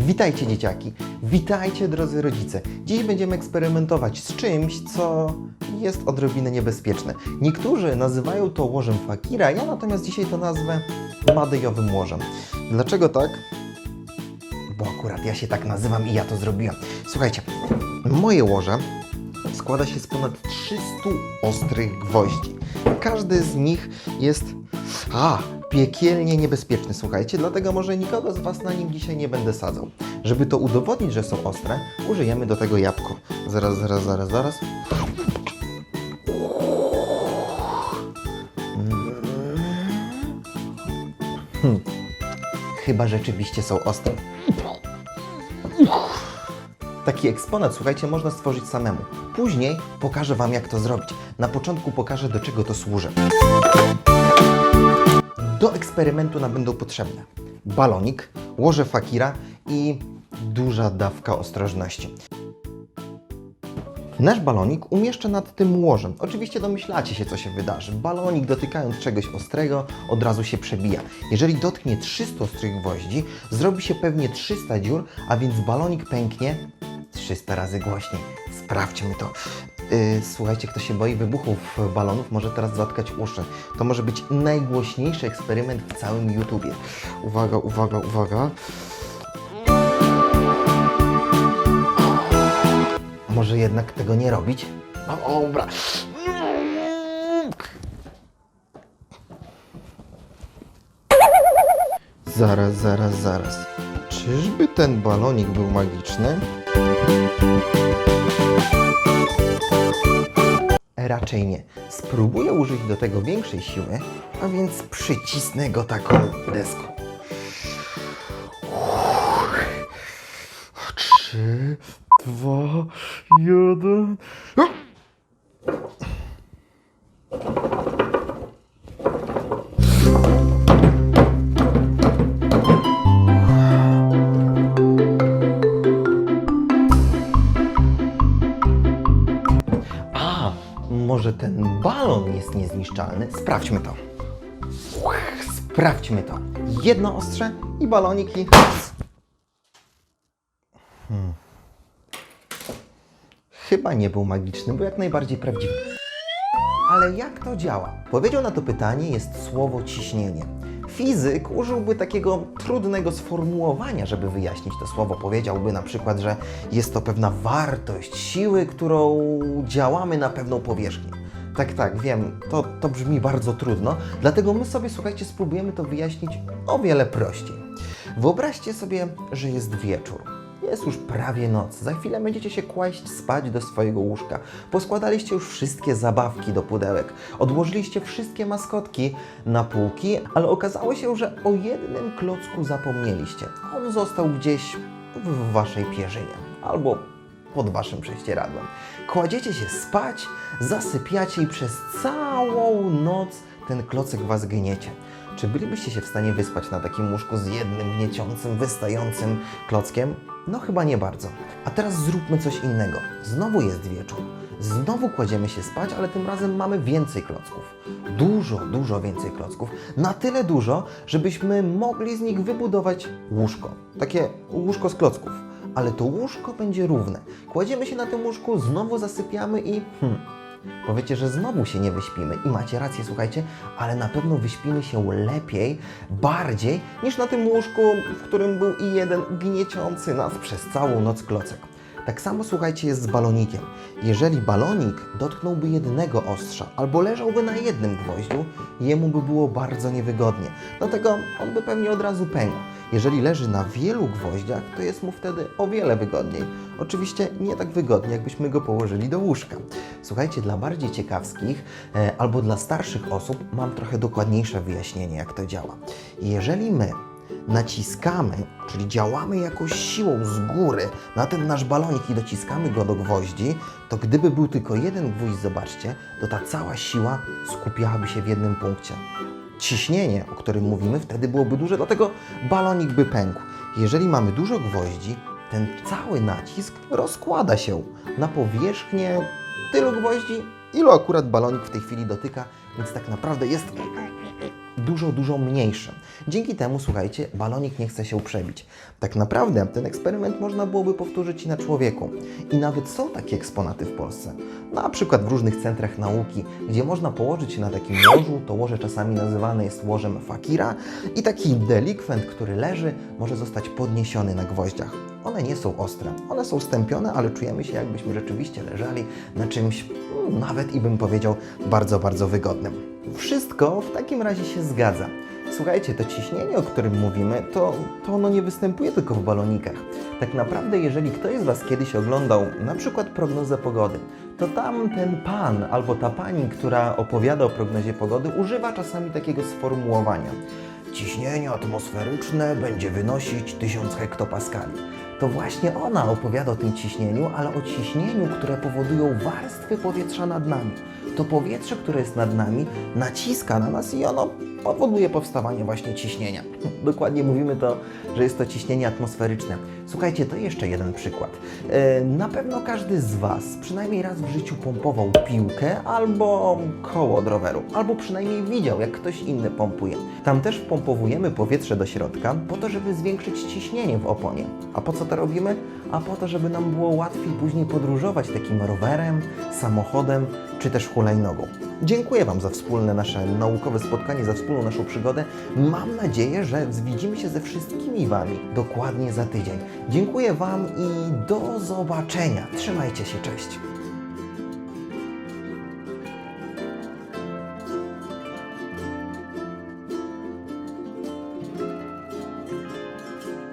Witajcie dzieciaki, witajcie drodzy rodzice. Dziś będziemy eksperymentować z czymś, co jest odrobinę niebezpieczne. Niektórzy nazywają to łożem fakira, ja natomiast dzisiaj to nazwę madejowym łożem. Dlaczego tak? Bo akurat ja się tak nazywam i ja to zrobiłem. Słuchajcie, moje łoże składa się z ponad 300 ostrych gwoździ. Każdy z nich jest a, piekielnie niebezpieczny, słuchajcie, dlatego może nikogo z Was na nim dzisiaj nie będę sadzał. Żeby to udowodnić, że są ostre, użyjemy do tego jabłko. Zaraz, zaraz, zaraz, zaraz. Hmm. Chyba rzeczywiście są ostre. Taki eksponat, słuchajcie, można stworzyć samemu. Później pokażę Wam, jak to zrobić. Na początku pokażę, do czego to służy. Do eksperymentu nam będą potrzebne balonik, łoże fakira i duża dawka ostrożności. Nasz balonik umieszczę nad tym łożem. Oczywiście domyślacie się, co się wydarzy. Balonik dotykając czegoś ostrego od razu się przebija. Jeżeli dotknie 300 ostrych gwoździ, zrobi się pewnie 300 dziur, a więc balonik pęknie 300 razy głośniej. Sprawdźmy to. Yy, słuchajcie, kto się boi wybuchów balonów, może teraz zatkać uszy. To może być najgłośniejszy eksperyment w całym YouTubie. Uwaga, uwaga, uwaga. Może jednak tego nie robić? No dobra. Zaraz, zaraz, zaraz. Czyżby ten balonik był magiczny? Raczej nie. Spróbuję użyć do tego większej siły, a więc przycisnę go taką deską. Trzy, dwa, jeden. Może ten balon jest niezniszczalny? Sprawdźmy to. Sprawdźmy to. Jedno ostrze i baloniki. Hmm. Chyba nie był magiczny, był jak najbardziej prawdziwy. Ale jak to działa? Powiedział na to pytanie jest słowo ciśnienie. Fizyk użyłby takiego trudnego sformułowania, żeby wyjaśnić to słowo. Powiedziałby na przykład, że jest to pewna wartość siły, którą działamy na pewną powierzchnię. Tak, tak, wiem, to, to brzmi bardzo trudno, dlatego my sobie, słuchajcie, spróbujemy to wyjaśnić o wiele prościej. Wyobraźcie sobie, że jest wieczór. Jest już prawie noc. Za chwilę będziecie się kłaść spać do swojego łóżka. Poskładaliście już wszystkie zabawki do pudełek. Odłożyliście wszystkie maskotki na półki, ale okazało się, że o jednym klocku zapomnieliście. On został gdzieś w waszej pierzynie albo pod waszym prześcieradłem. Kładziecie się spać, zasypiacie i przez całą noc ten klocek was gniecie. Czy bylibyście się w stanie wyspać na takim łóżku z jednym gnieciącym, wystającym klockiem? No chyba nie bardzo. A teraz zróbmy coś innego. Znowu jest wieczór. Znowu kładziemy się spać, ale tym razem mamy więcej klocków. Dużo, dużo więcej klocków. Na tyle dużo, żebyśmy mogli z nich wybudować łóżko. Takie łóżko z klocków. Ale to łóżko będzie równe. Kładziemy się na tym łóżku, znowu zasypiamy i hmm, Powiecie, że znowu się nie wyśpimy i macie rację, słuchajcie, ale na pewno wyśpimy się lepiej, bardziej niż na tym łóżku, w którym był i jeden gnieciący nas przez całą noc klocek. Tak samo słuchajcie jest z balonikiem. Jeżeli balonik dotknąłby jednego ostrza albo leżałby na jednym gwoździu, jemu by było bardzo niewygodnie. Dlatego on by pewnie od razu pękł. Jeżeli leży na wielu gwoździach, to jest mu wtedy o wiele wygodniej. Oczywiście nie tak wygodnie, jakbyśmy go położyli do łóżka. Słuchajcie, dla bardziej ciekawskich e, albo dla starszych osób mam trochę dokładniejsze wyjaśnienie, jak to działa. Jeżeli my naciskamy, czyli działamy jakąś siłą z góry na ten nasz balonik i dociskamy go do gwoździ, to gdyby był tylko jeden gwóźdź, zobaczcie, to ta cała siła skupiałaby się w jednym punkcie. Ciśnienie, o którym mówimy, wtedy byłoby duże, dlatego balonik by pękł. Jeżeli mamy dużo gwoździ, ten cały nacisk rozkłada się na powierzchnię tylu gwoździ, ilu akurat balonik w tej chwili dotyka, więc tak naprawdę jest dużo, dużo mniejszy. Dzięki temu, słuchajcie, balonik nie chce się przebić. Tak naprawdę ten eksperyment można byłoby powtórzyć i na człowieku. I nawet są takie eksponaty w Polsce. Na przykład w różnych centrach nauki, gdzie można położyć się na takim łożu, to łoże czasami nazywane jest łożem fakira i taki delikwent, który leży, może zostać podniesiony na gwoździach. One nie są ostre, one są stępione, ale czujemy się jakbyśmy rzeczywiście leżeli na czymś, mm, nawet i bym powiedział, bardzo, bardzo wygodnym. Wszystko w takim razie się zgadza. Słuchajcie, to ciśnienie, o którym mówimy, to, to ono nie występuje tylko w balonikach. Tak naprawdę, jeżeli ktoś z Was kiedyś oglądał na przykład prognozę pogody, to tam ten pan albo ta pani, która opowiada o prognozie pogody, używa czasami takiego sformułowania. Ciśnienie atmosferyczne będzie wynosić 1000 hektopaskali. To właśnie ona opowiada o tym ciśnieniu, ale o ciśnieniu, które powodują warstwy powietrza nad nami. To powietrze, które jest nad nami, naciska na nas i ono powoduje powstawanie właśnie ciśnienia. Dokładnie mówimy to, że jest to ciśnienie atmosferyczne. Słuchajcie, to jeszcze jeden przykład. E, Na pewno każdy z Was przynajmniej raz w życiu pompował piłkę albo koło od roweru, albo przynajmniej widział, jak ktoś inny pompuje. Tam też wpompowujemy powietrze do środka po to, żeby zwiększyć ciśnienie w oponie. A po co to robimy? A po to, żeby nam było łatwiej później podróżować takim rowerem, samochodem czy też hulajnogą. Dziękuję Wam za wspólne nasze naukowe spotkanie, za wspólną naszą przygodę. Mam nadzieję, że widzimy się ze wszystkimi Wami dokładnie za tydzień. Dziękuję Wam i do zobaczenia. Trzymajcie się, cześć.